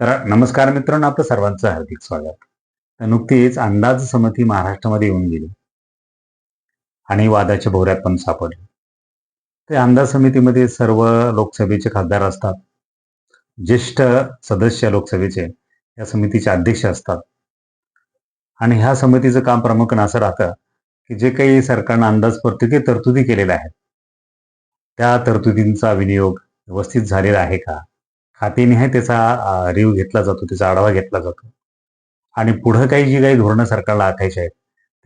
तर नमस्कार मित्रांनो आपलं सर्वांचं हार्दिक स्वागत. तर नुकतीच अंदाज समिती महाराष्ट्रामध्ये येऊन गेली. आणि वादाच्या भोवऱ्यात पण सापडली. ते अंदाज समितीमध्ये सर्व लोकसभेचे खासदार असतात. ज्येष्ठ सदस्य लोकसभेचे या समितीचे अध्यक्ष असतात. आणि ह्या समितीचं काम प्रामुख्यानं असं राहतं की जे काही सरकारनं अंदाजपत्रकी तरतुदी केलेल्या आहेत. त्या तरतुदींचा विनियोग व्यवस्थित झालेला आहे का? हातीने त्याचा रिव्ह घेतला जातो त्याचा आढावा घेतला जातो. आणि पुढं काही जी काही धोरणं सरकारला आखायची आहेत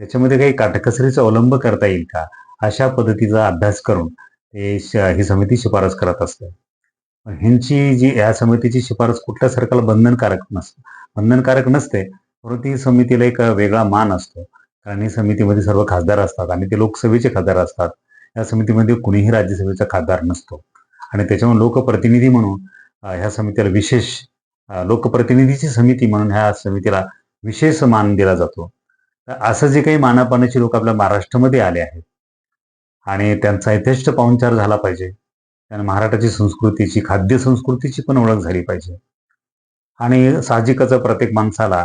त्याच्यामध्ये काही काटकसरीचा अवलंब करता येईल का? अशा पद्धतीचा अभ्यास करून ते ही समिती शिफारस करत असते. ह्यांची जी या समितीची शिफारस कुठल्या सरकारला बंधनकारक नसते बंधनकारक नसते परंतु ही समितीला एक वेगळा मान असतो. कारण ही समितीमध्ये सर्व खासदार असतात आणि ते लोकसभेचे खासदार असतात. या समितीमध्ये कुणीही राज्यसभेचा खासदार नसतो. आणि त्याच्यामुळे लोकप्रतिनिधी म्हणून ह्या समितीला विशेष लोकप्रतिनिधीची समिती म्हणून ह्या समितीला विशेष मान दिला जातो. तर असं जे काही मानापानाचे लोक आपल्या महाराष्ट्रामध्ये आले आहेत आणि त्यांचा यथेष्ट पाहुणचार झाला पाहिजे त्यांना महाराष्ट्राची संस्कृतीची खाद्य संस्कृतीची पण ओळख झाली पाहिजे. आणि साहजिकच प्रत्येक माणसाला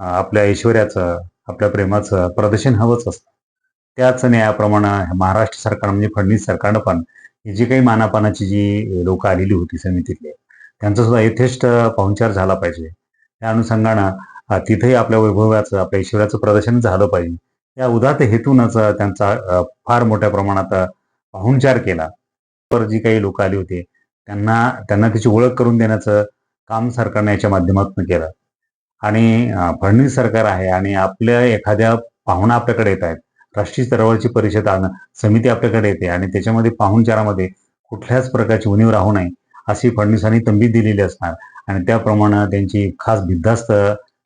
आपल्या ऐश्वर्याचं आपल्या प्रेमाचं प्रदर्शन हवंच असतं. त्याच न्यायाप्रमाणे महाराष्ट्र सरकार म्हणजे फडणवीस सरकारनं पण ही जी काही मानापानाची जी लोक आलेली होती समितीतले त्यांचा सुद्धा यथेष्ट पाहुणचार झाला पाहिजे. त्या अनुषंगानं तिथेही आपल्या वैभवाचं आपल्या ईश्वराचं प्रदर्शन झालं पाहिजे. या उदात हेतूनच त्यांचा फार मोठ्या प्रमाणात पाहुणचार केला. तर जी काही लोक आली होती त्यांना त्यांना त्याची ओळख करून देण्याचं काम सरकारने याच्या माध्यमातून केलं. आणि फडणवीस सरकार आहे आणि आपल्या एखाद्या पाहुणा आपल्याकडे येत आहेत. राष्ट्रीय स्तरावरची परिषद समिती आपल्याकडे येते आणि त्याच्यामध्ये पाहुणचारामध्ये कुठल्याच प्रकारची उणीव राहू नये. अशी फडणवीसांनी तंबी दिलेली असणार. आणि त्याप्रमाणे त्यांची खास बिद्धास्त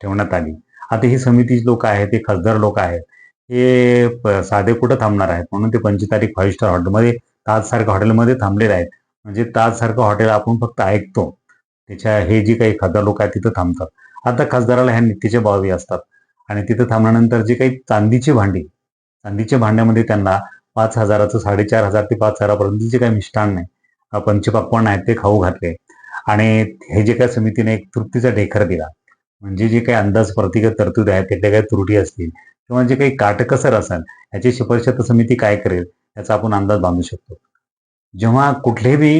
ठेवण्यात आली. आता ही समितीची लोक आहेत ते खासदार लोक आहेत. हे साधे कुठं थांबणार आहेत? म्हणून ते पंचतारीख फाईव्ह स्टार हॉटेलमध्ये ताजसारख्या हॉटेलमध्ये थांबलेले आहेत. म्हणजे ताजसारखं हॉटेल आपण फक्त ऐकतो. त्याच्या हे जे काही खासदार लोक आहेत तिथं थांबतात. आता खासदाराला ह्या नित्याच्या बावी असतात. आणि तिथं थांबल्यानंतर जे काही चांदीची भांडी चांदीच्या भांड्यामध्ये त्यांना पाच हजाराचं साडेचार हजार ते पाच हजारापर्यंत जे काही मिष्टान्न आहे अ, आहेत ते खाऊ घातले. आणि हे जे काही समितीने एक तृप्तीचा ढेकर दिला म्हणजे जे काही अंदाज प्रतिगत तरतूद आहेत त्यातल्या काही त्रुटी असतील किंवा जे काही काटकसर असेल याची शिफारश आता समिती काय करेल याचा आपण अंदाज बांधू शकतो. जेव्हा कुठलीही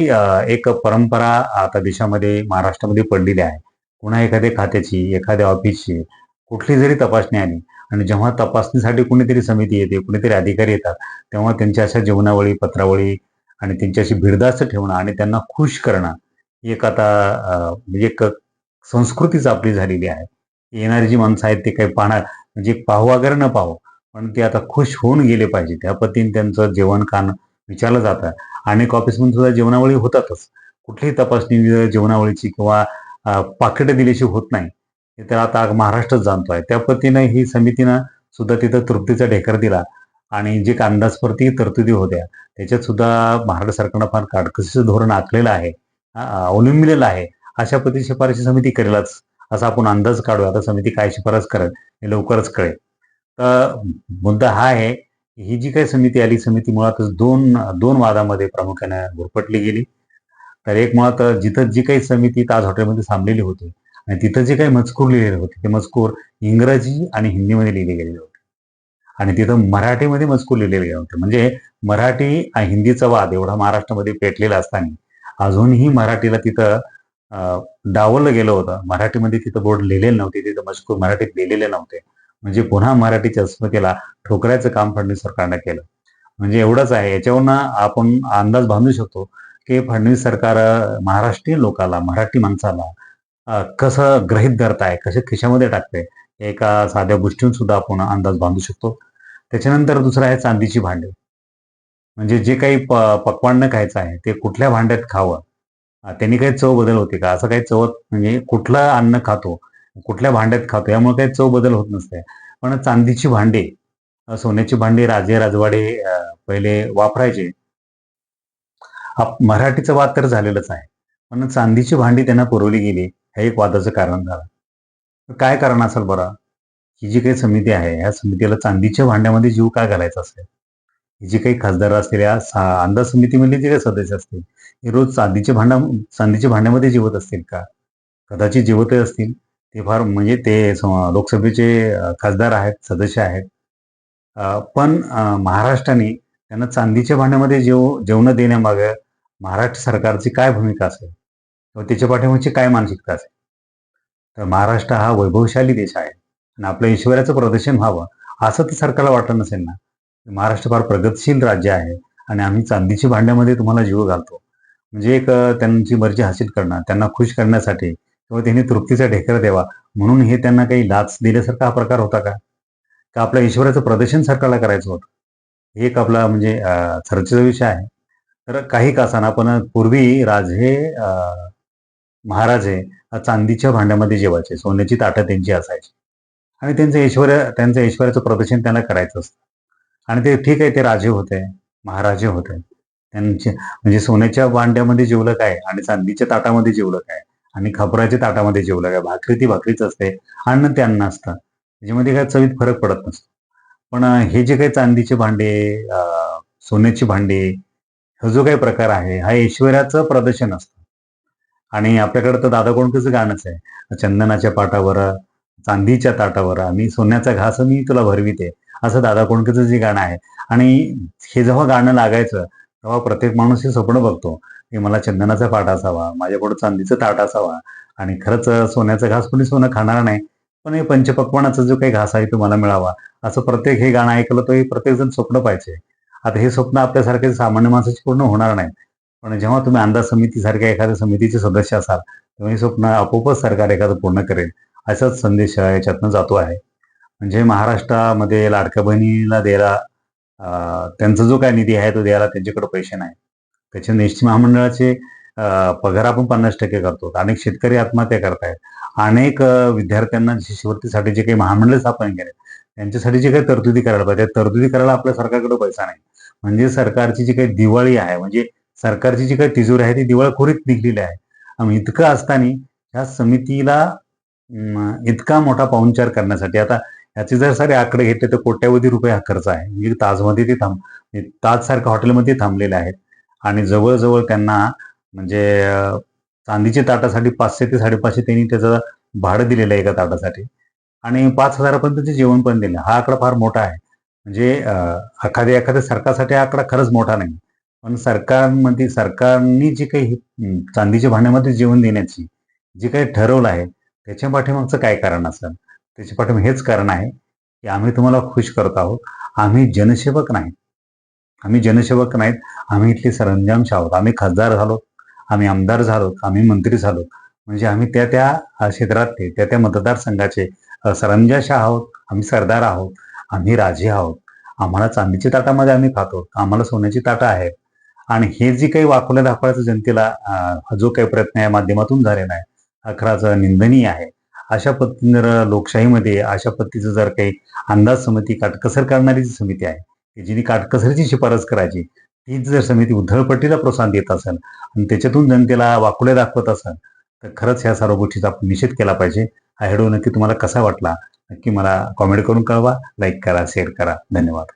एक परंपरा आता देशामध्ये महाराष्ट्रामध्ये पडलेली आहे पुन्हा एखाद्या खात्याची एखाद्या ऑफिसची कुठली जरी तपासणी आली आणि जेव्हा तपासणीसाठी कुणीतरी समिती येते कुणीतरी अधिकारी येतात तेव्हा त्यांच्या अशा जीवनावळी पत्रावळी आणि त्यांच्याशी भिडदास्त ठेवणं आणि त्यांना खुश करणं एक आता म्हणजे एक संस्कृतीच आपली झालेली आहे. येणारी जी माणसं आहेत ते काही पाहणार म्हणजे पाहू वगैरे न पाहू पण ते आता खुश होऊन गेले पाहिजे. त्या पद्धतीने त्यांचं जेवण खाणं विचारलं जातं. अनेक ऑफिसमध्ये सुद्धा जेवणावळी होतातच. कुठलीही तपासणी जेवणावळीची किंवा पाकिटं दिल्याशी होत नाही. हे तर आता महाराष्ट्रच जाणतो आहे त्या पद्धतीनं ही समितीनं सुद्धा तिथं तृप्तीचा ढेकर दिला. आणि जे काही अंदाजपरती तरतुदी होत्या त्याच्यात सुद्धा महाराष्ट्र सरकारनं फार काटकसीचं धोरण आखलेलं आहे अवलंबिलेलं आहे. अशा पद्धती शिफारशी समिती करेलच असा आपण अंदाज काढू आता समिती काय शिफारस करेल हे लवकरच कळेल. तर मुद्दा हा आहे ही जी काही समिती आली समिती मुळातच दोन दोन वादामध्ये प्रामुख्याने घुरपटली गेली. तर एक मुळात जिथं जी काही समिती ताज हॉटेलमध्ये थांबलेली होती आणि तिथं जे काही मजकूर लिहिलेले होते ते मजकूर इंग्रजी आणि हिंदीमध्ये लिहिले गेलेले होते. आणि तिथं मराठीमध्ये मजकूर लिहिलेले होते. म्हणजे मराठी हिंदीचा वाद एवढा महाराष्ट्रामध्ये पेटलेला असताना अजूनही मराठीला तिथं अं, डावललं गेलं होतं. मराठीमध्ये तिथं बोर्ड लिहिलेले नव्हते तिथं मजकूर मराठीत लिहिलेले नव्हते. म्हणजे पुन्हा मराठीच्या अस्मितेला ठोकऱ्याचं काम फडणवीस सरकारनं केलं. म्हणजे एवढंच आहे. याच्यावरनं आपण अंदाज बांधू शकतो की फडणवीस सरकार महाराष्ट्रीय महाराष्ट्रीयन लोकाला मराठी माणसाला कसं ग्रहित धरताय कसं खिशामध्ये टाकते एका साध्या गोष्टीतून सुद्धा आपण अंदाज बांधू शकतो. त्याच्यानंतर दुसरं आहे चांदीची भांडी. म्हणजे जे काही प पक्वान्न खायचं आहे ते कुठल्या भांड्यात खावं? त्यांनी काही चव बदल होते का? असं काही चव म्हणजे कुठलं अन्न खातो कुठल्या भांड्यात खातो यामुळे काही चव बदल होत नसते. पण चांदीची भांडी सोन्याची भांडी राजे राजवाडे पहिले वापरायचे. मराठीचं मराठीचा वाद तर झालेलाच आहे. पण चांदीची भांडी त्यांना पुरवली गेली. हे एक वादाचं कारण झालं. काय कारण असेल बरं? ही जी काही समिती आहे या समितीला चांदीच्या भांड्यामध्ये जीव काय घालायचा असेल? ही जी काही खासदार असलेल्या सा- अंदाज समितीमधले जे काही सदस्य असतील हे रोज चांदीच्या भांडा चांदीच्या भांड्यामध्ये जीवत असतील का? कदाचित जिवतही असतील. ते फार म्हणजे ते स- लोकसभेचे खासदार आहेत सदस्य आहेत. पण महाराष्ट्राने त्यांना चांदीच्या भांड्यामध्ये जेव जेवणं देण्यामागे महाराष्ट्र सरकारची काय भूमिका असेल? किंवा त्याच्या पाठीमागची काय मानसिकता असेल? तर महाराष्ट्र हा वैभवशाली देश आहे. आणि आपल्या ऐश्वर्याचं प्रदर्शन व्हावं असं तर सरकारला वाटलं नसेल ना. महाराष्ट्र फार प्रगतशील राज्य आहे आणि आम्ही चांदीच्या भांड्यामध्ये तुम्हाला जीव घालतो. म्हणजे एक त्यांची मर्जी हासिल करणं त्यांना खुश करण्यासाठी किंवा त्यांनी तृप्तीचा ढेकर द्यावा म्हणून हे त्यांना काही लाच दिल्यासारखा हा प्रकार होता का? का आपल्या ईश्वराचं प्रदर्शन सरकारला करायचं होतं? हे एक आपला म्हणजे चर्चेचा विषय आहे. तर काही कासांना पण पूर्वी राजे महाराजे चांदीच्या भांड्यामध्ये जेवायचे सोन्याची ताटं त्यांची असायची. आणि त्यांचं ऐश्वर त्यांचं ऐश्वर्याचं प्रदर्शन त्यांना करायचं असतं. आणि ते ठीक आहे ते राजे होते महाराजे होते. त्यांचे म्हणजे सोन्याच्या भांड्यामध्ये जेवलं काय? आणि चांदीच्या ताटामध्ये जेवलं काय? आणि खपराच्या ताटामध्ये जेवलं काय? भाकरी ती भाकरीच असते. अन्न ते अन्न असतं. त्याच्यामध्ये काय चवीत फरक पडत नसतो. पण हे जे काही चांदीचे भांडे सोन्याची भांडे हा जो काही प्रकार आहे हा ऐश्वर्याचं प्रदर्शन असतं. आणि आपल्याकडे तर दादा कोणकचं गाणंच आहे. चंदनाच्या पाटावर चांदीच्या ताटावर आम्ही सोन्याचा घास मी तुला भरविते असं दादा कोणकचं जे गाणं आहे. आणि हे जेव्हा गाणं लागायचं तेव्हा प्रत्येक माणूस हे स्वप्न बघतो की मला चंदनाचा पाट असावा माझ्याकडं चांदीचं ताट असावा. आणि खरंच सोन्याचा घास कोणी सोनं खाणार नाही पण हे पंचपक्वानाचा जो काही घास आहे तो मला मिळावा असं प्रत्येक हे गाणं ऐकलं तर हे प्रत्येक जण स्वप्न पाहिजे आता हे स्वप्न आपल्यासारखे सामान्य माणसाचे पूर्ण होणार नाही. पण जेव्हा तुम्ही अंदाज समितीसारख्या एखाद्या समितीचे सदस्य असाल तेव्हा हे स्वप्न आपोआपच सरकार एखादं पूर्ण करेल. असाच संदेश याच्यातनं जातो आहे. म्हणजे महाराष्ट्रामध्ये लाडक्या बहिणीला द्यायला त्यांचा जो काय निधी आहे तो द्यायला त्यांच्याकडे पैसे नाही त्याच्या निश्चित महामंडळाचे पगार आपण पन्नास टक्के करतो. अनेक शेतकरी आत्महत्या करतायत. अनेक विद्यार्थ्यांना शिष्यवृत्तीसाठी जे काही महामंडळ स्थापन केले त्यांच्यासाठी जे काही तरतुदी करायला पाहिजे त्या तरतुदी करायला आपल्या सरकारकडे पैसा नाही. म्हणजे सरकारची जी काही दिवाळी आहे म्हणजे सरकारची जी काही तिजोरी आहे ती दिवाळखोरीत निघलेली आहे. इतकं असताना ह्या समितीला इतका मोठा पाहुणचार करण्यासाठी. आता याचे जर सारे आकडे घेतले तर कोट्यावधी रुपये हा खर्च आहे. म्हणजे ताजमध्ये ते थांब ताजसारख्या हॉटेलमध्ये थांबलेले आहेत. आणि जवळजवळ त्यांना म्हणजे चांदीच्या ताटासाठी पाचशे ते साडेपाचशे त्यांनी त्याचं भाडं दिलेलं आहे एका ताटासाठी. आणि पाच हजारापर्यंतचे जेवण पण दिलं. हा आकडा फार मोठा आहे. म्हणजे एखाद्या एखाद्या सरकारसाठी हा आकडा खरंच मोठा नाही. पण सरकारमध्ये सरकारनी जी काही चांदीच्या भांड्यामध्ये जेवण देण्याची जे काही ठरवलं आहे त्याच्या पाठीमागचं काय कारण असेल? त्याच्या पाठीमागे हेच कारण आहे की आम्ही तुम्हाला खुश करत आहोत. आम्ही जनसेवक नाही. आम्ही जनसेवक नाहीत. आम्ही इथले सरंजामशा आहोत आम्ही खासदार झालो. आम्ही आमदार झालो. आम्ही मंत्री झालो. म्हणजे आम्ही त्या त्या क्षेत्रात क्षेत्रातले त्या त्या मतदारसंघाचे सरंजाशा आहोत. आम्ही सरदार आहोत. आम्ही राजे आहोत. आम्हाला चांदीच्या ताटामध्ये आम्ही खातो. आम्हाला सोन्याची ताटं आहेत. आणि हे जे काही वाकवल्या दाखवायचं जनतेला जो काही प्रयत्न या माध्यमातून झालेला आहे अकराचा निंदनीय आहे. अशा पद्धतीने जर लोकशाहीमध्ये अशा पद्धतीचं जर काही अंदाज समिती काटकसर करणारी जी समिती आहे की जिने काटकसरीची शिफारस करायची तीच जर समिती उधळपट्टीला प्रोत्साहन देत असेल आणि त्याच्यातून जनतेला वाकुळे दाखवत असेल तर खरंच ह्या सर्व गोष्टीचा आपण निषेध केला पाहिजे. हा हेडो नक्की तुम्हाला कसा वाटला नक्की मला कॉमेंट करून कळवा लाईक करा शेअर करा. धन्यवाद.